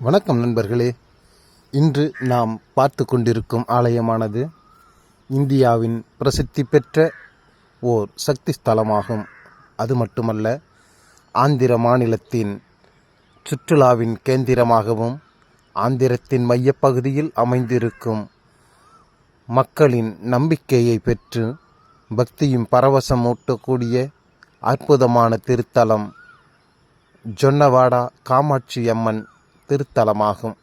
வணக்கம் நண்பர்களே. இன்று நாம் பார்த்து கொண்டிருக்கும் ஆலயமானது இந்தியாவின் பிரசித்தி பெற்ற ஓர் சக்தி ஸ்தலமாகும். அது மட்டுமல்ல ஆந்திர மாநிலத்தின் சுற்றுலாவின் கேந்திரமாகவும் ஆந்திரத்தின் மையப்பகுதியில் அமைந்திருக்கும் மக்களின் நம்பிக்கையை பெற்று பக்தியும் பரவசம் ஊட்டக்கூடிய அற்புதமான திருத்தலம் ஜொன்னவாடா காமாட்சி அம்மன் திருத்தலமாகும்.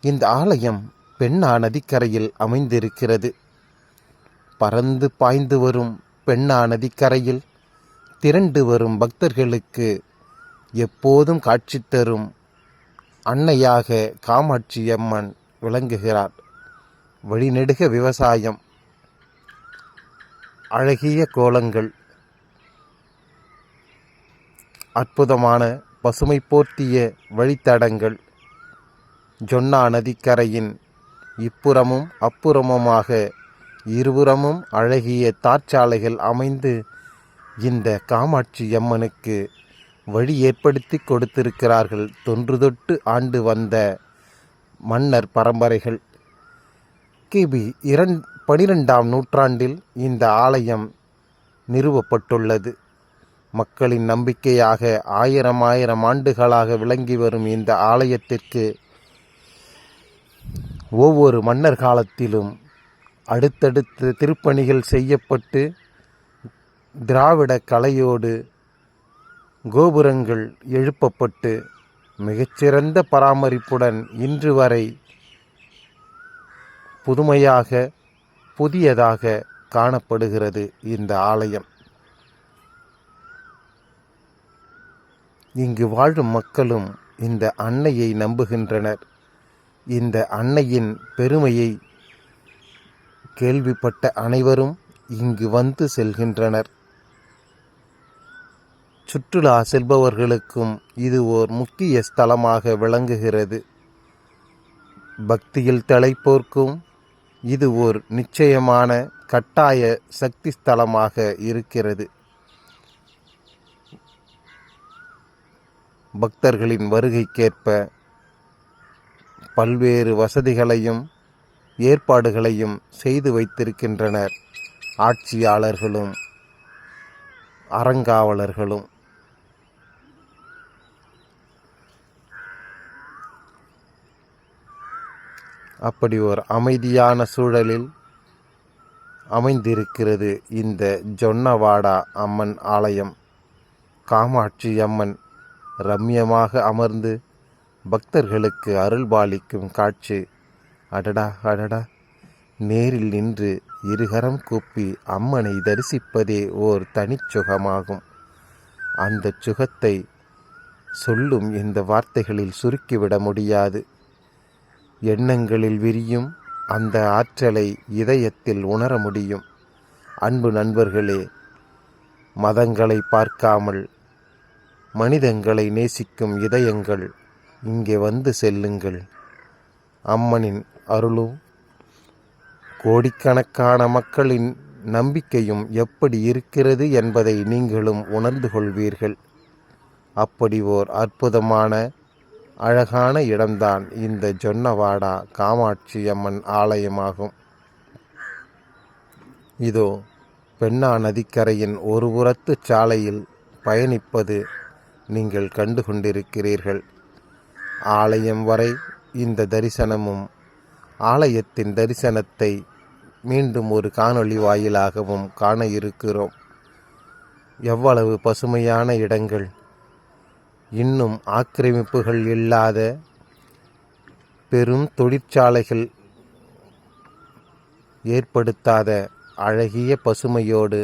இந்த ஆலயம் பெண்ணா நதிக்கரையில் அமைந்திருக்கிறது. பறந்து பாய்ந்து வரும் பெண்ணா நதிக்கரையில் திரண்டு வரும் பக்தர்களுக்கு எப்போதும் காட்சி தரும் அன்னையாக காமாட்சி அம்மன் விளங்குகிறார். வழிநெடுக விவசாயம். அழகிய கோலங்கள். அற்புதமான பசுமை போர்த்திய வழித்தடங்கள் ஜொன்னா நதிக்கரையின் இப்புறமும் அப்புறமுமாக இருபுறமும் அழகிய தாற்சாலைகள் அமைந்து இந்த காமாட்சி அம்மனுக்கு வழி ஏற்படுத்தி கொடுத்திருக்கிறார்கள். தொன்றுதொட்டு ஆண்டு வந்த மன்னர் பரம்பரைகள். கிபி இரண் பனிரெண்டாம் நூற்றாண்டில் இந்த ஆலயம் நிறுவப்பட்டுள்ளது. மக்களின் நம்பிக்கையாக ஆயிரம் ஆயிரம் ஆண்டுகளாக விளங்கி வரும் இந்த ஆலயத்திற்கு ஒவ்வொரு மன்னர் காலத்திலும் அடுத்தடுத்து திருப்பணிகள் செய்யப்பட்டு திராவிட கலையோடு கோபுரங்கள் எழுப்பப்பட்டு மிகச்சிறந்த பராமரிப்புடன் இன்று வரை புதுமையாக புதியதாக காணப்படுகிறது இந்த ஆலயம். இங்கு வாழும் மக்களும் இந்த அன்னையை நம்புகின்றனர். இந்த அன்னையின் பெருமையை கேள்விப்பட்ட அனைவரும் இங்கு வந்து செல்கின்றனர். சுற்றுலா செல்பவர்களுக்கும் இது ஓர் முக்கிய ஸ்தலமாக விளங்குகிறது. பக்தியில் தலைப்போர்க்கும் இது ஓர் நிச்சயமான கட்டாய சக்தி ஸ்தலமாக இருக்கிறது. பக்தர்களின் வருகைக்கேற்ப பல்வேறு வசதிகளையும் ஏற்பாடுகளையும் செய்து வைத்திருக்கின்றனர். ஆட்சியாளர்களும் அறங்காவலர்களும். அப்படி ஒரு அமைதியான சூழலில் அமைந்திருக்கிறது இந்த ஜொன்னவாடா அம்மன் ஆலயம். காமாட்சி அம்மன் ரம்யமாக அமர்ந்து பக்தர்களுக்கு அருள்பாலிக்கும் காட்சி. அடடா அடடா. நேரில் நின்று இருகரம் கூப்பி அம்மனை தரிசிப்பதே ஓர் தனிச்சுகமாகும் அந்த சுகத்தை சொல்லும் இந்த வார்த்தைகளில் சுருக்கிவிட முடியாது. எண்ணங்களில் விரியும் அந்த ஆற்றலை இதயத்தில் உணர முடியும். அன்பு நண்பர்களே மதங்களை பார்க்காமல் மனிதங்களை நேசிக்கும் இதயங்கள் இங்கே வந்து செல்லுங்கள். அம்மனின் அருளும் கோடிக்கணக்கான மக்களின் நம்பிக்கையும் எப்படி இருக்கிறது என்பதை நீங்களும் உணர்ந்து கொள்வீர்கள். அப்படி ஓர் அற்புதமான அழகான இடம்தான் இந்த ஜொன்னவாடா காமாட்சி அம்மன் ஆலயமாகும். இதோ பெண்ணா நதிக்கரையின் ஒரு புறத்து சாலையில் பயணிப்பது நீங்கள் கண்டு கொண்டிருக்கிறீர்கள் ஆலயம் வரை இந்த தரிசனமும் ஆலயத்தின் தரிசனத்தை மீண்டும் ஒரு காணொளி வாயிலாகவும் காண இருக்கிறோம். எவ்வளவு பசுமையான இடங்கள். இன்னும் ஆக்கிரமிப்புகள் இல்லாத பெரும் தொழிற்சாலைகள் ஏற்படுத்தாத அழகிய பசுமையோடு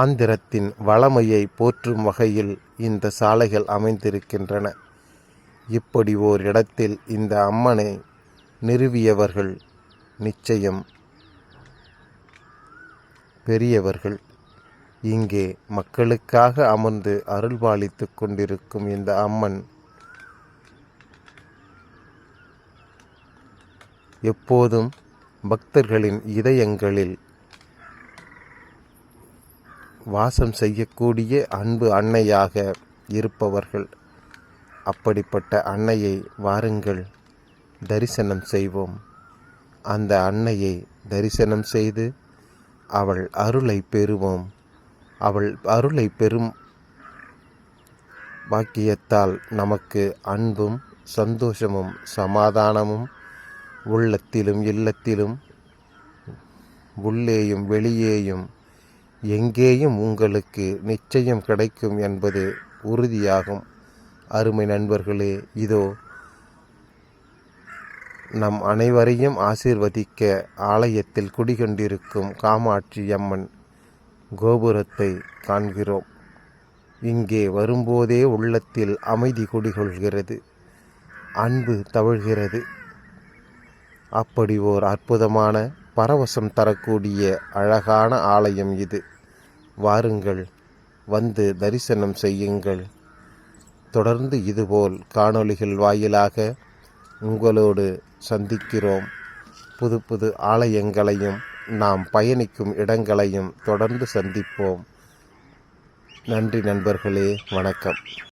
ஆந்திரத்தின் வளமையை போற்றும் வகையில் இந்த சாலைகள் அமைந்திருக்கின்றன. இப்படி ஓர் இடத்தில் இந்த அம்மனை நிறுவியவர்கள் நிச்சயம் பெரியவர்கள். இங்கே மக்களுக்காக அமர்ந்து அருள்பாலித்து கொண்டிருக்கும் இந்த அம்மன் எப்போதும் பக்தர்களின் இதயங்களில் வாசம் செய்யக்கூடிய அன்பு அன்னையாக இருப்பவர்கள் அப்படிப்பட்ட அன்னையை வாருங்கள் தரிசனம் செய்வோம். அந்த அன்னையை தரிசனம் செய்து அவள் அருளை பெறுவோம். அவள் அருளை பெறும் பாக்கியத்தால் நமக்கு அன்பும் சந்தோஷமும் சமாதானமும் உள்ளத்திலும் இல்லத்திலும் உள்ளேயும் வெளியேயும் எங்கேயும் உங்களுக்கு நிச்சயம் கிடைக்கும் என்பது உறுதியாகும். அருமை நண்பர்களே இதோ நம் அனைவரையும் ஆசீர்வதிக்க ஆலயத்தில் குடிகொண்டிருக்கும் காமாட்சி அம்மன் கோபுரத்தை காண்கிறோம். இங்கே வரும்போதே உள்ளத்தில் அமைதி குடிகொள்கிறது அன்பு தவழ்கிறது. அப்படி ஓர் அற்புதமான பரவசம் தரக்கூடிய அழகான ஆலயம் இது. வாருங்கள் வந்து தரிசனம் செய்யுங்கள். தொடர்ந்து இதுபோல் காணொளிகள் வாயிலாக உங்களோடு சந்திக்கிறோம். புது புது ஆலயங்களையும் நாம் பயணிக்கும் இடங்களையும் தொடர்ந்து சந்திப்போம். நன்றி நண்பர்களே வணக்கம்.